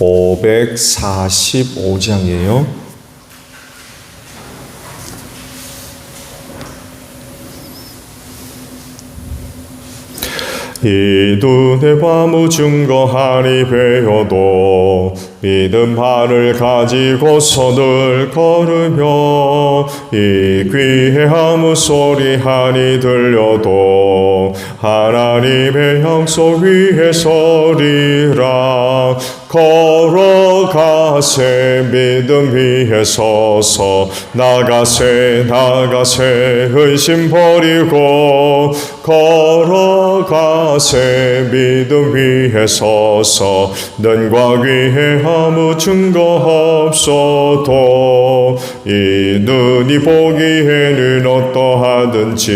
(545장이에요) 이 눈에 밤우 증거하리 배어도 믿음 발을 가지고 손을 걸으며 이 귀에 아무 소리 하니 들려도 하나님의 약속 위에 서리라 걸어가세 믿음 위에 서서 나가세 나가세 의심 버리고 걸어가세 믿음 위에 서서 눈과 귀에 아무 증거 없어도 이 눈이 보기에는 어떠하든지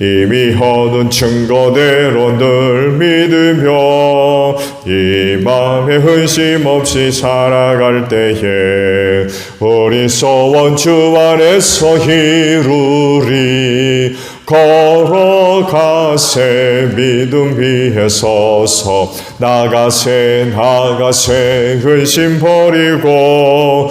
이미 얻은 증거대로 늘 믿으며 이 마음에 의심 없이 살아갈 때에 우리 소원 주 안에서 이루리 걸어가세 믿음 위에 서서 나가세 나가세 의심 버리고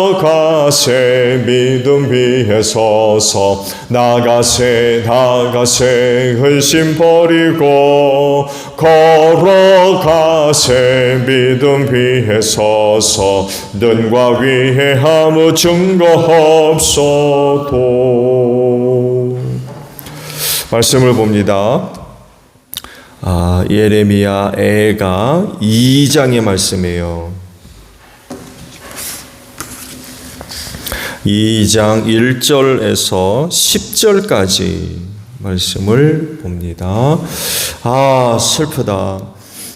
가세 믿음 위에 서서 나가세 나가세 의심 버리고 걸어가세 믿음 위에 서서 눈과 귀에 아무 증거 없어도 말씀을 봅니다. 아, 예레미야 애가 2장의 말씀이에요. 2장 1절에서 10절까지 말씀을 봅니다. 아, 슬프다.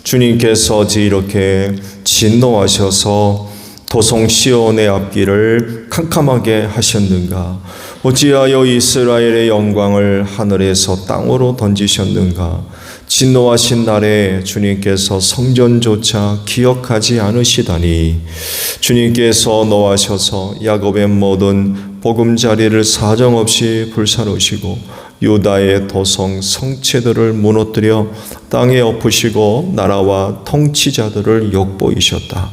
주님께서 이렇게 진노하셔서 도성 시온의 앞길을 캄캄하게 하셨는가? 어찌하여 이스라엘의 영광을 하늘에서 땅으로 던지셨는가? 진노하신 날에 주님께서 성전조차 기억하지 않으시다니 주님께서 노하셔서 야곱의 모든 보금자리를 사정없이 불사르시고 유다의 도성 성체들을 무너뜨려 땅에 엎으시고 나라와 통치자들을 욕보이셨다.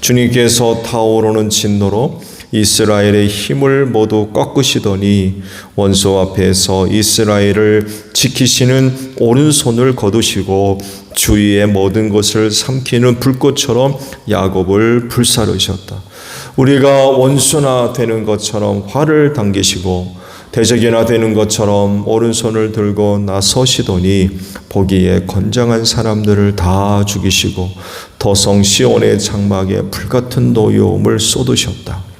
주님께서 타오르는 진노로 이스라엘의 힘을 모두 꺾으시더니 원수 앞에서 이스라엘을 지키시는 오른손을 거두시고 주위의 모든 것을 삼키는 불꽃처럼 야곱을 불사르셨다. 우리가 원수나 되는 것처럼 화를 당기시고 대적이나 되는 것처럼 오른손을 들고 나서시더니 보기에 건장한 사람들을 다 죽이시고 더성 시온의 장막에 불같은 노여움을 쏟으셨다.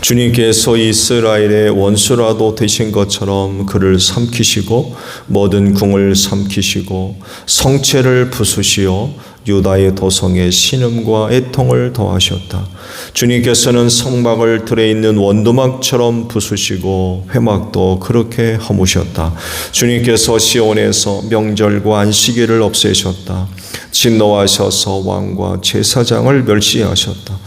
주님께서 이스라엘의 원수라도 되신 것처럼 그를 삼키시고 모든 궁을 삼키시고 성체를 부수시어 유다의 도성에 신음과 애통을 더하셨다. 주님께서는 성막을 들에 있는 원두막처럼 부수시고 회막도 그렇게 허무셨다. 주님께서 시온에서 명절과 안식일을 없애셨다. 진노하셔서 왕과 제사장을 멸시하셨다.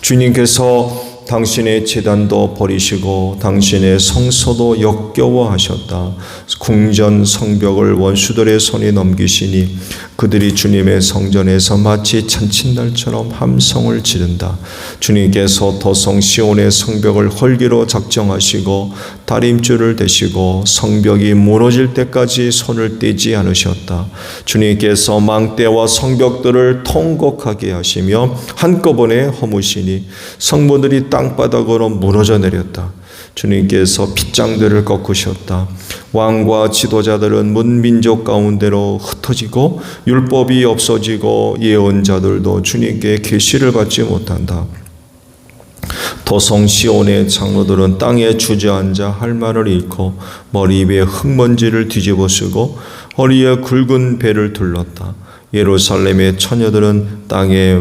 주님께서 당신의 재단도 버리시고 당신의 성소도 역겨워하셨다. 궁전 성벽을 원수들의 손에 넘기시니 그들이 주님의 성전에서 마치 잔칫날처럼 함성을 지른다. 주님께서 도성 시온의 성벽을 헐기로 작정하시고 다림줄을 대시고 성벽이 무너질 때까지 손을 떼지 않으셨다. 주님께서 망대와 성벽들을 통곡하게 하시며 한꺼번에 허무시니 성문들이 땅바닥으로 무너져 내렸다. 주님께서 핏장들을 꺾으셨다. 왕과 지도자들은 문민족 가운데로 흩어지고 율법이 없어지고 예언자들도 주님께 계시를 받지 못한다. 도성 시온의 장로들은 땅에 주저앉아 할 말을 잃고 머리 위에 흙먼지를 뒤집어 쓰고 허리에 굵은 배를 둘렀다. 예루살렘의 처녀들은 땅에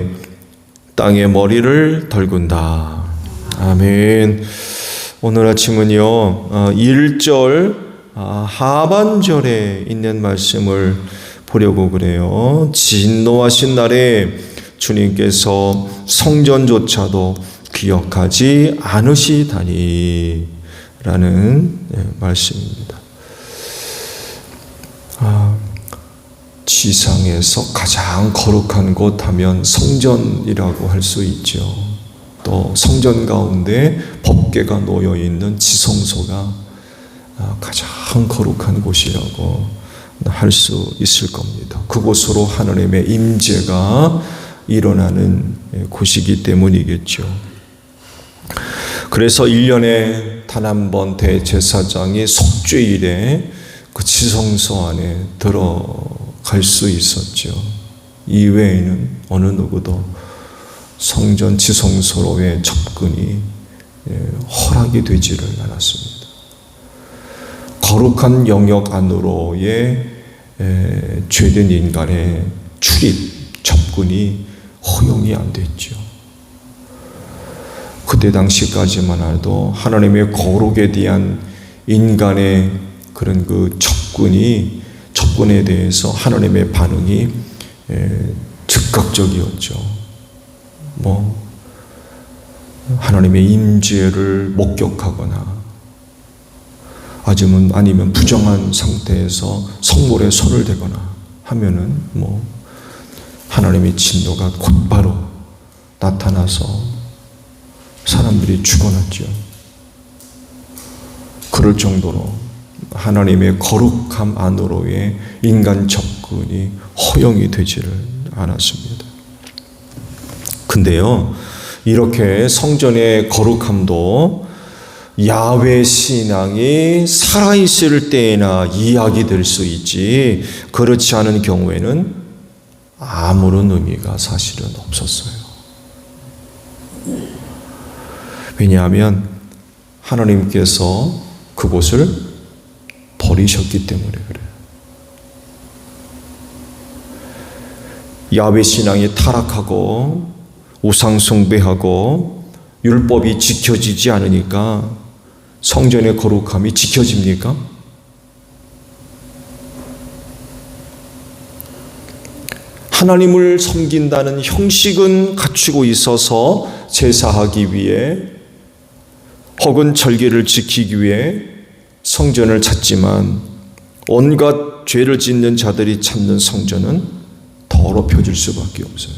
땅에 머리를 덜군다. 아멘. 오늘 아침은요, 1절 아, 하반절에 있는 말씀을 보려고 그래요. 진노하신 날에 주님께서 성전조차도 기억하지 않으시다니 라는 예, 말씀입니다. 아, 지상에서 가장 거룩한 곳 하면 성전이라고 할 수 있죠. 또 성전 가운데 법궤가 놓여 있는 지성소가 아, 가장 거룩한 곳이라고 할 수 있을 겁니다. 그곳으로 하나님의 임재가 일어나는 곳이기 때문이겠죠. 그래서 1년에 단 한 번 대제사장이 속죄일에 그 지성소 안에 들어갈 수 있었죠. 이외에는 어느 누구도 성전 지성소로의 접근이 예, 허락이 되지를 않았습니다. 거룩한 영역 안으로의 죄된 인간의 출입, 접근이 허용이 안 됐죠. 그때 당시까지만 해도 하나님의 거룩에 대한 인간의 그런 그 접근이 접근에 대해서 하나님의 반응이 즉각적이었죠. 뭐 하나님의 임재를 목격하거나 아니면 아니면 부정한 상태에서 성물에 손을 대거나 하면은 뭐 하나님의 진노가 곧바로 나타나서 사람들이 죽어났죠. 그럴 정도로 하나님의 거룩함 안으로의 인간 접근이 허용이 되지를 않았습니다. 근데요, 이렇게 성전의 거룩함도 야외 신앙이 살아있을 때에나 이야기될 수 있지, 그렇지 않은 경우에는 아무런 의미가 사실은 없었어요. 왜냐하면 하나님께서 그곳을 버리셨기 때문에 그래요. 야외 신앙이 타락하고 우상 숭배하고 율법이 지켜지지 않으니까 성전의 거룩함이 지켜집니까? 하나님을 섬긴다는 형식은 갖추고 있어서 제사하기 위해 혹은 절개를 지키기 위해 성전을 찾지만 온갖 죄를 짓는 자들이 찾는 성전은 더럽혀질 수밖에 없어요.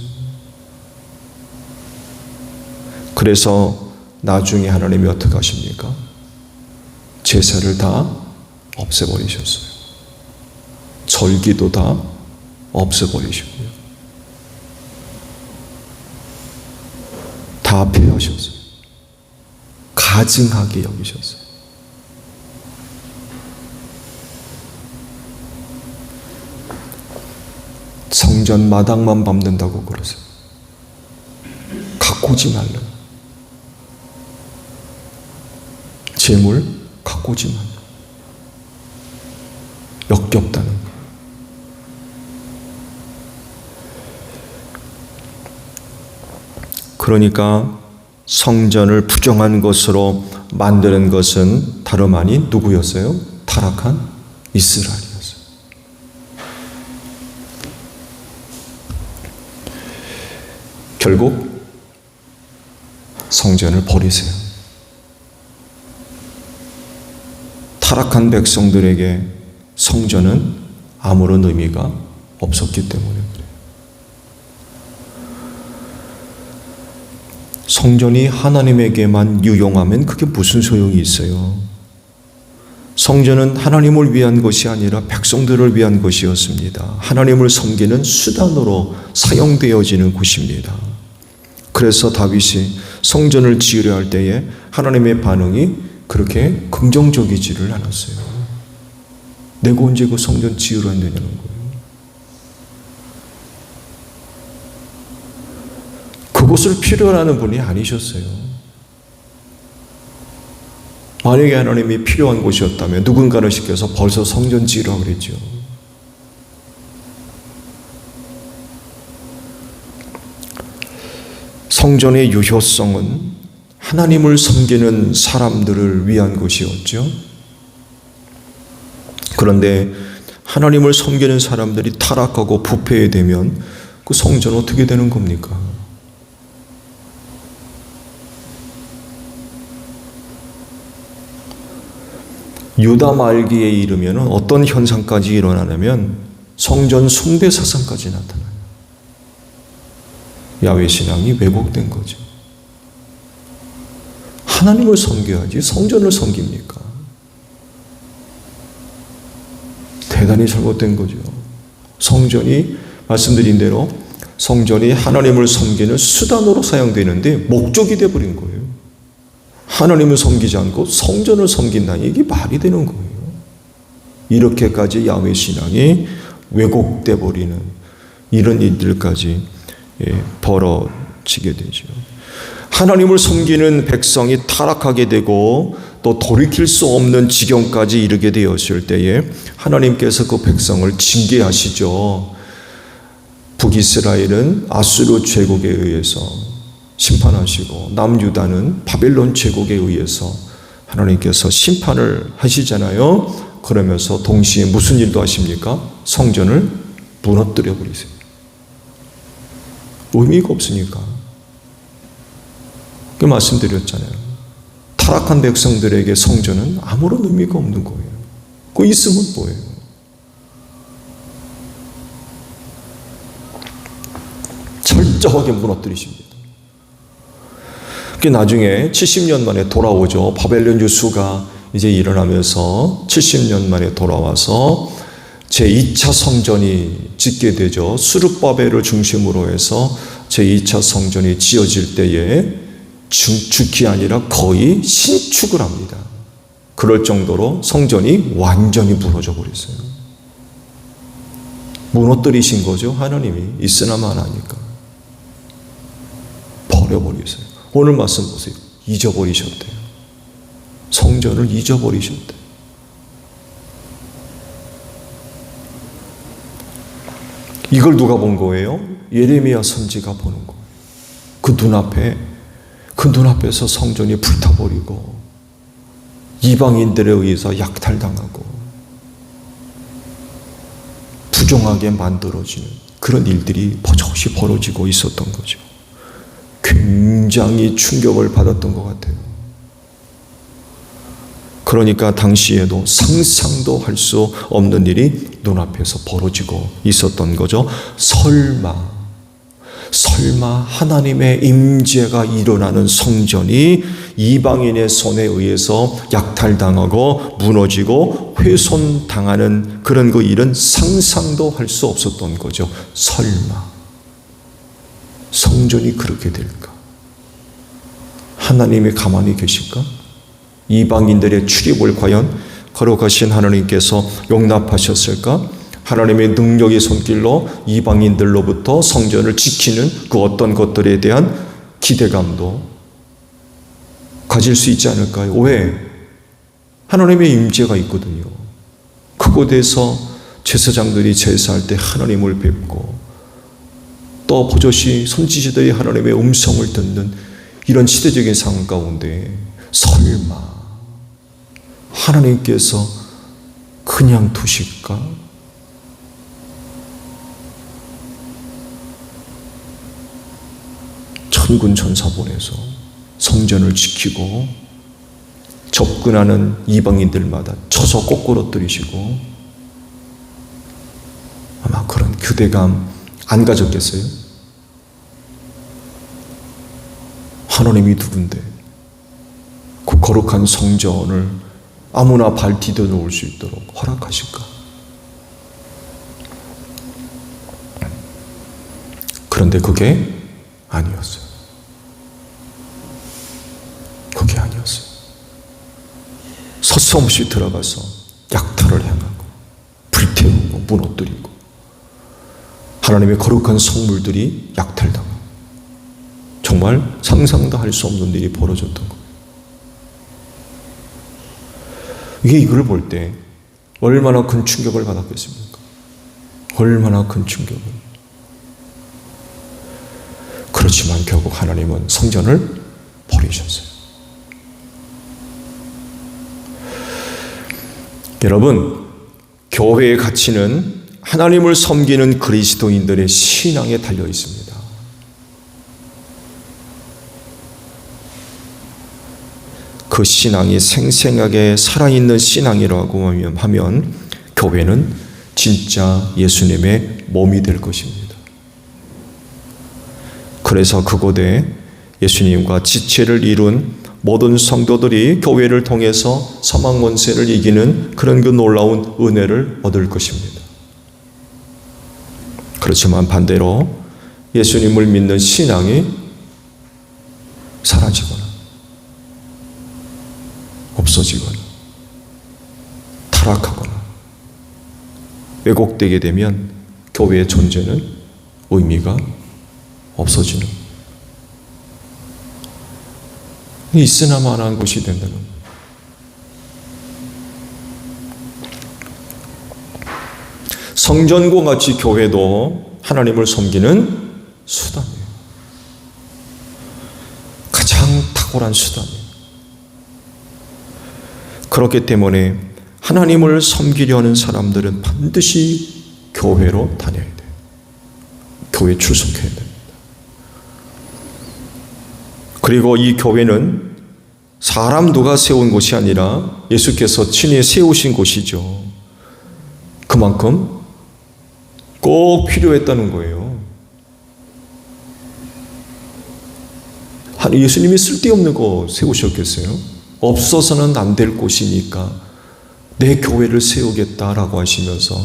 그래서 나중에 하나님이 어떻게 하십니까? 제사를 다 없애버리셨어요. 절기도 다 없애버리셨고요. 다 폐하셨어요. 가증하게 여기셨어요. 성전 마당만 밟는다고 그러세요. 갖고 오지 말라. 재물 갖고 오지 마. 역겹다는 거. 그러니까 성전을 부정한 것으로 만드는 것은 다름 아닌 누구였어요? 타락한 이스라엘이었어요. 결국 성전을 버리세요. 타락한 백성들에게 성전은 아무런 의미가 없었기 그래요. 성전이 하나님에게만 유용하면 그게 무슨 소용이 있어요? 성전은 하나님을 위한 것이 아니라 백성들을 위한 것이었습니다. 하나님을 섬기는 수단으로 사용되어지는 곳입니다. 그래서 다윗이 성전을 지으려 할 때에 하나님의 반응이 그렇게 긍정적이지를 않았어요. 내가 언제 그 성전 지으려 했느냐는 거예요. 그곳을 필요로 하는 분이 아니셨어요. 만약에 하나님이 필요한 곳이었다면 누군가를 시켜서 벌써 성전 지으라 그랬죠. 성전의 유효성은 하나님을 섬기는 사람들을 위한 것이었죠. 그런데 하나님을 섬기는 사람들이 타락하고 부패에 되면 그 성전 어떻게 되는 겁니까? 유다 말기에 이르면 어떤 현상까지 일어나냐면 성전 숭배 사상까지 나타나요. 야외 신앙이 왜곡된 거죠. 하나님을 섬겨야지 성전을 섬깁니까? 대단히 잘못된 거죠. 성전이 말씀드린 대로 성전이 하나님을 섬기는 수단으로 사용되는데 목적이 되어버린 거예요. 하나님을 섬기지 않고 성전을 섬긴다니 이게 말이 되는 거예요. 이렇게까지 야외 신앙이 왜곡돼 버리는 이런 일들까지 예, 벌어지게 되죠. 하나님을 섬기는 백성이 타락하게 되고 또 돌이킬 수 없는 지경까지 이르게 되었을 때에 하나님께서 그 백성을 징계하시죠. 북이스라엘은 아수르 제국에 의해서 심판하시고 남유다는 바벨론 제국에 의해서 하나님께서 심판을 하시잖아요. 그러면서 동시에 무슨 일도 하십니까? 성전을 무너뜨려 버리세요. 의미가 없으니까. 그 말씀드렸잖아요. 타락한 백성들에게 성전은 아무런 의미가 없는 거예요. 그 있으면 뭐예요? 철저하게 무너뜨리십니다. 그 나중에 70년 만에 돌아오죠. 바벨론 유수가 이제 일어나면서 70년 만에 돌아와서 제2차 성전이 짓게 되죠. 수르바벨을 중심으로 해서 제2차 성전이 지어질 때에 중축이 아니라 거의 신축을 합니다. 그럴 정도로 성전이 완전히 무너져 버렸어요. 무너뜨리신 거죠. 하나님이 있으나만 하니까. 버려버리세요. 오늘 말씀 보세요. 잊어버리셨대요. 성전을 잊어버리셨대요. 이걸 누가 본 거예요? 예레미야 선지가 보는 거. 그 눈앞에 그 눈앞에서 성전이 불타버리고 이방인들에 의해서 약탈당하고 부정하게 만들어지는 그런 일들이 버젓이 벌어지고 있었던 거죠. 굉장히 충격을 받았던 것 같아요. 그러니까 당시에도 상상도 할 수 없는 일이 눈앞에서 벌어지고 있었던 거죠. 설마, 설마 하나님의 임재가 일어나는 성전이 이방인의 손에 의해서 약탈당하고 무너지고 훼손당하는 그런 그 일은 상상도 할 수 없었던 거죠. 설마. 성전이 그렇게 될까? 하나님이 가만히 계실까? 이방인들의 출입을 과연 거룩하신 하나님께서 용납하셨을까? 하나님의 능력의 손길로 이방인들로부터 성전을 지키는 그 어떤 것들에 대한 기대감도 가질 수 있지 않을까요? 왜? 하나님의 임재가 있거든요. 그곳에서 제사장들이 제사할 때 하나님을 뵙고 또 버젓이 선지자들이 하나님의 음성을 듣는 이런 시대적인 상황 가운데 설마 하나님께서 그냥 두실까? 천군 천사 보내서 성전을 지키고 접근하는 이방인들마다 쳐서 꼬꾸러뜨리시고 아마 그런 교대감 안 가졌겠어요? 하나님이 누군데 그 거룩한 성전을 아무나 발 디뎌 놓을 수 있도록 허락하실까? 그런데 그게 아니었어요. 그게 아니었어요. 서슴없이 들어가서 약탈을 행하고 불태우고 무너뜨리고 하나님의 거룩한 성물들이 약탈당하고 정말 상상도 할 수 없는 일이 벌어졌던 거예요. 이게 이걸 볼 때 얼마나 큰 충격을 받았겠습니까? 얼마나 큰 충격을. 그렇지만 결국 하나님은 성전을 버리셨어요. 여러분, 교회의 가치는 하나님을 섬기는 그리스도인들의 신앙에 달려 있습니다. 그 신앙이 생생하게 살아있는 신앙이라고 하면 교회는 진짜 예수님의 몸이 될 것입니다. 그래서 그곳에 예수님과 지체를 이룬 모든 성도들이 교회를 통해서 사망 원세를 이기는 그런 그 놀라운 은혜를 얻을 것입니다. 그렇지만 반대로 예수님을 믿는 신앙이 사라지거나 없어지거나 타락하거나 왜곡되게 되면 교회의 존재는 의미가 없어지는. 있으나마나한 곳이 된다는 성전과 같이 교회도 하나님을 섬기는 수단이에요. 가장 탁월한 수단이에요. 그렇기 때문에 하나님을 섬기려는 사람들은 반드시 교회로 다녀야 돼요. 교회 출석해야 됩니다. 그리고 이 교회는 사람 누가 세운 곳이 아니라 예수께서 친히 세우신 곳이죠. 그만큼 꼭 필요했다는 거예요. 예수님이 쓸데없는 거 세우셨겠어요? 없어서는 안 될 곳이니까 내 교회를 세우겠다라고 하시면서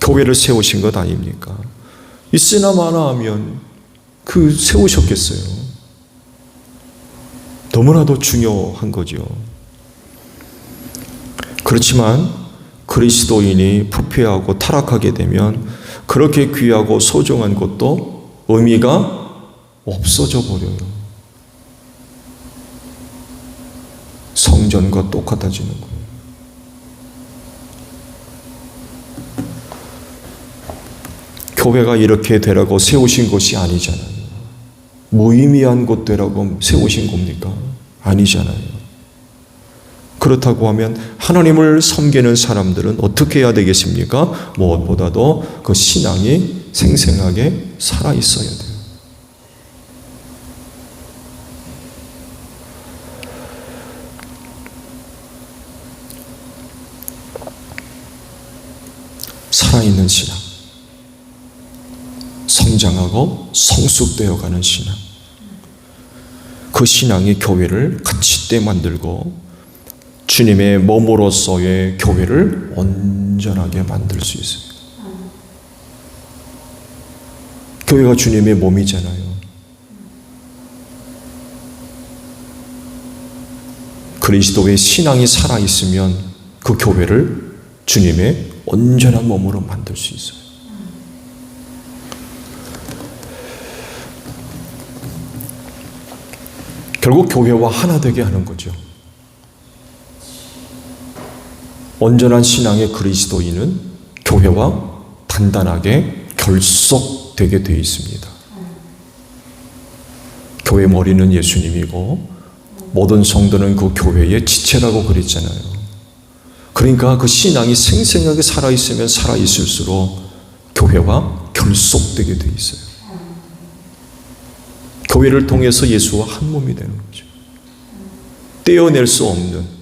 교회를 세우신 것 아닙니까? 있으나 마나 하면 그 세우셨겠어요. 너무나도 중요한 거죠. 그렇지만 그리스도인이 부패하고 타락하게 되면 그렇게 귀하고 소중한 것도 의미가 없어져 버려요. 성전과 똑같아지는 거예요. 교회가 이렇게 되라고 세우신 것이 아니잖아요. 무의미한 곳 되라고 세우신 겁니까? 아니잖아요. 그렇다고 하면 하나님을 섬기는 사람들은 어떻게 해야 되겠습니까? 무엇보다도 그 신앙이 생생하게 살아 있어야 돼요. 살아있는 신앙. 성장하고 성숙되어 가는 신앙. 그 신앙이 교회를 같이 때 만들고 주님의 몸으로서의 교회를 온전하게 만들 수 있어요. 교회가 주님의 몸이잖아요. 그리스도의 신앙이 살아있으면 그 교회를 주님의 온전한 몸으로 만들 수 있어요. 결국 교회와 하나 되게 하는 거죠. 온전한 신앙의 그리스도인은 교회와 단단하게 결속되게 되어 있습니다. 교회 머리는 예수님이고 모든 성도는 그 교회의 지체라고 그랬잖아요. 그러니까 그 신앙이 생생하게 살아있으면 살아있을수록 교회와 결속되게 돼 있어요. 교회를 통해서 예수와 한 몸이 되는 거죠. 떼어낼 수 없는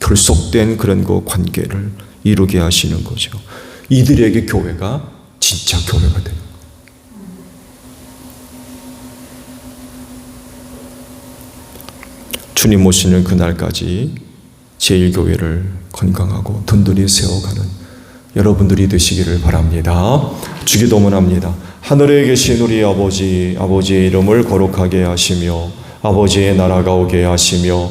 결속된 그런 그 관계를 이루게 하시는 거죠. 이들에게 교회가 진짜 교회가 되는. 주님 오시는 그날까지 제1교회를 건강하고 든든히 세워가는 여러분들이 되시기를 바랍니다. 주기도문합니다. 하늘에 계신 우리 아버지, 아버지의 이름을 거룩하게 하시며 아버지의 나라가 오게 하시며